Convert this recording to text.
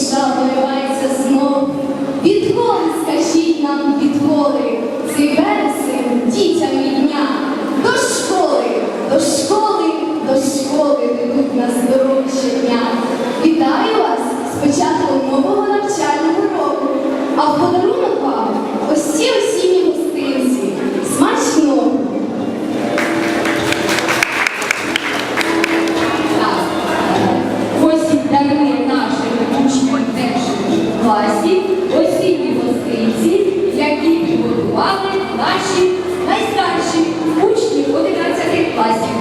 душа поливається знов. Відколи скажіть нам, відколи цей вересень дітям і дня до школи, до школи, до школи ведуть нас до. класі осінні гостинці, які підготували наші найстарші учні 11 класів.